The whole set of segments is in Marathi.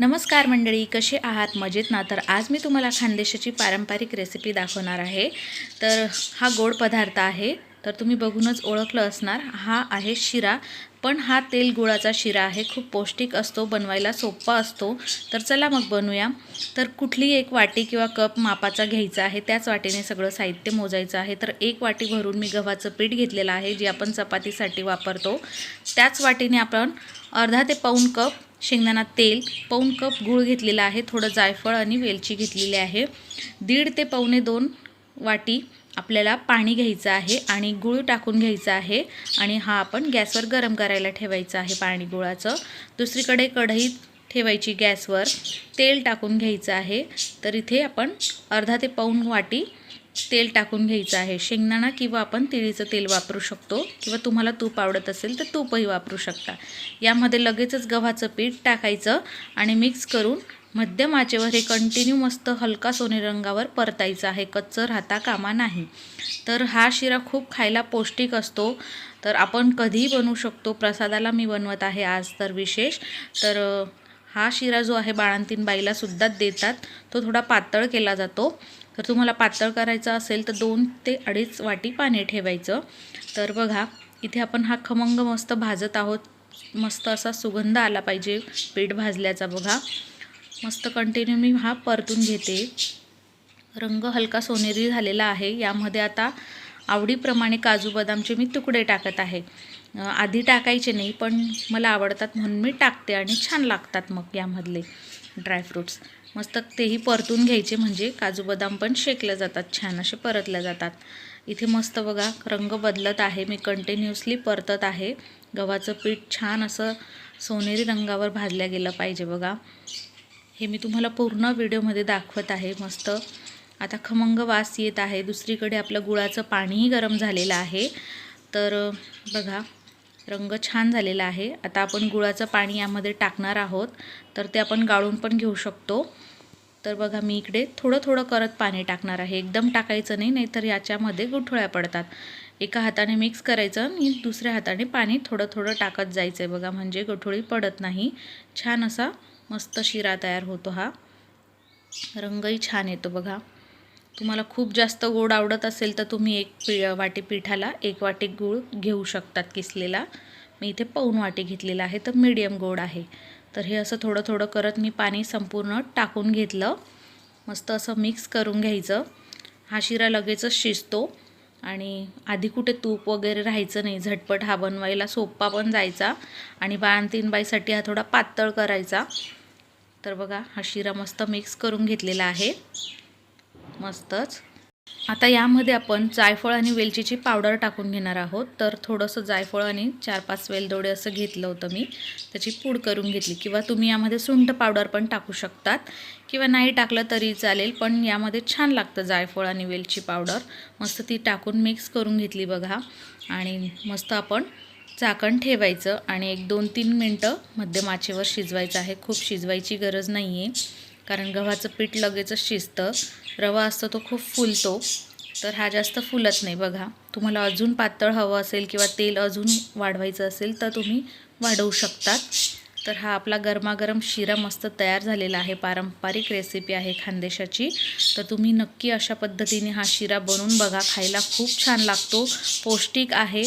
नमस्कार मंडळी कसे आहात? मजेत ना? तर आज मी तुम्हाला खानदेशाची पारंपरिक रेसिपी दाखवणार आहे. तर हा गोड पदार्थ आहे. तर तुम्ही बघूनच ओळखलं असणार हा आहे शिरा. पण हा तेल गुळाचा शिरा आहे. खूप पौष्टिक असतो बनवायला सोपा असतो. तर चला मग बनवूया. तर कुठली एक वाटी किंवा कप मापाचा घ्यायचा आहे त्याच वाटीने सगळं साहित्य मोजायचं आहे. तर एक वाटी भरून मी गव्हाचं पीठ घेतलेलं आहे जे आपण चपातीसाठी वापरतो. त्याच वाटीने आपण अर्धा ते पाऊण कप शेंगदाणा तेल पाऊन कप गूळ घेतलेला आहे थोडं जायफळ आणि वेलची घेतलेली आहे. दीड ते पावणे दोन वाटी आपल्याला पाणी घ्यायचं आहे आणि गूळ टाकून घ्यायचं आहे आणि हा आपण गॅसवर गरम करायला ठेवायचं आहे पाणी गुळाचं. दुसरीकडे कढईत ठेवायची गॅसवर. तेल टाकून घ्यायचं आहे. तर इथे आपण अर्धा ते पाऊन वाटी तेल टाकून घ्यायचं आहे. शेंगदाणा किंवा आपण तिळीचं तेल वापरू शकतो किंवा तुम्हाला तूप आवडत असेल तर तूपही वापरू शकता. यामध्ये लगेचच गव्हाचं पीठ टाकायचं आणि मिक्स करून मध्यम आचेवर हे कंटिन्यू मस्त हलका सोने रंगावर परतायचं आहे. कच्चं राहता कामा नाही. तर हा शिरा खूप खायला पौष्टिक असतो. तर आपण कधीही बनवू शकतो. प्रसादाला मी बनवत आहे आज तर विशेष. तर हा शिरा जो आहे बाळंतीन बाईला सुद्धा देतात. तो थोडा पातळ केला जातो. तर तुम्हाला पातळ करायचा असेल तर दोन ते अडीच वाटी पाणी ठेवायचं. तर बघा इथे आपण हा खमंग मस्त भाजत आहोत. मस्त असा सुगंध आला पाहिजे पीठ भाजल्याचा बघा. मस्त कंटिन्यू मी हा परतून घेते. रंग हलका सोनेरी झालेला आहे. यामध्ये आता आवडीप्रमाणे काजू बदामचे मी तुकडे टाकत आहे. आधी टाकायचे नाही पण मला आवडतात म्हणून मी टाकते आणि छान लागतात मग यामधले ड्रायफ्रूट्स मस्त तेही परतून घ्यायचे म्हणजे काजू बदाम पण शेकले जातात छान असे परतले जातात. इथे मस्त बघा रंग बदलत आहे मी कंटिन्युअसली परतत आहे. गव्हाचं पीठ छान असं सोनेरी रंगावर भाजल्या गेलं पाहिजे बघा. हे मी तुम्हाला पूर्ण व्हिडिओमध्ये दाखवत आहे मस्त. आता खमंग वास येत आहे दुसरीकडे आपलं गुळाचं पाणीही गरम झालेलं आहे. तर बघा. रंग छान झालेला आहे. आता आपण गुळाचं पाणी यामध्ये टाकणार आहोत. तर ते आपण गाळून पण घेऊ शकतो. तर बघा मी इकडे थोडं थोडं करत पाणी टाकणार आहे. एकदम टाकायचं नाही नाहीतर याच्यामध्ये गुठळ्या पडतात. एका हाताने मिक्स करायचं आणि दुसऱ्या हाताने पाणी थोडं थोडं टाकत जायचं आहे बघा. म्हणजे गठोळी पडत नाही. छान असा मस्त शिरा तयार होतो हा. रंगही छान येतो बघा. तुम्हाला खूप जास्त गोड आवडत असेल तर तुम्ही एक पि वाटी पिठाला एक वाटी गूळ घेऊ शकतात किसलेला. मी इथे पाऊन वाटी घेतलेला आहे तर मीडियम गोड आहे. तर हे असं थोडं थोडं करत मी पाणी संपूर्ण टाकून घेतलं. मस्त असं मिक्स करून घ्यायचं. हा शिरा लगेचच शिजतो. आणि आधी कुठे तूप वगैरे राहायचं नाही. झटपट हा बनवायला सोपा पण जायचा. आणि बाळंतीन बाईसाठी हा थोडा पातळ करायचा. तर बघा हा शिरा मस्त मिक्स करून घेतलेला आहे. मस्तच. आता यामध्ये आपण जायफळ आणि वेलचीची पावडर टाकून घेणार आहोत. तर थोडंसं जायफळ आणि चार पाच वेलदोडे असं घेतलं होतं मी. त्याची पूड करून घेतली. किंवा तुम्ही यामध्ये सुंठ पावडर पण टाकू शकतात. किंवा नाही टाकलं तरी चालेल पण यामध्ये छान लागतं जायफळ आणि वेलची पावडर. मस्त ती टाकून मिक्स करून घेतली बघा. आणि मस्त आपण झाकण ठेवायचं. आणि एक दोन तीन मिनटं मध्यम आचेवर शिजवायचं आहे. खूप शिजवायची गरज नाही आहे कारण गव्हाचं पीठ लगेचच शिजतं. रवा असतो तो खूप फुलतो. तर हा जास्त फुलत नाही बघा. तुम्हाला अजून पातळ हवं असेल किंवा तेल अजून वाढवायचं असेल तर तुम्ही वाढवू शकतात. तर हा आपला गरमागरम शिरा मस्त तयार झालेला आहे. पारंपरिक रेसिपी आहे खानदेशाची. तर तुम्ही नक्की अशा पद्धतीने हा शिरा बनवून बघा. खायला खूप छान लागतो. पौष्टिक आहे.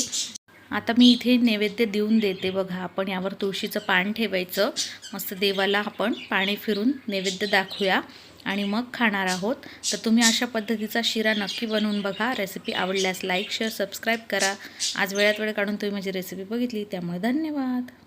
आता मी इथे नैवेद्य देऊन देते बघा. आपण यावर तुळशीचं पान ठेवायचं. मस्त देवाला आपण पाणी फिरून नैवेद्य दाखवूया. आणि मग खाणार आहोत. तर तुम्ही अशा पद्धतीचा शिरा नक्की बनवून बघा. रेसिपी आवडल्यास लाईक शेअर सबस्क्राईब करा. आज वेळात वेळ काढून तुम्ही माझी रेसिपी बघितली. त्यामुळे धन्यवाद.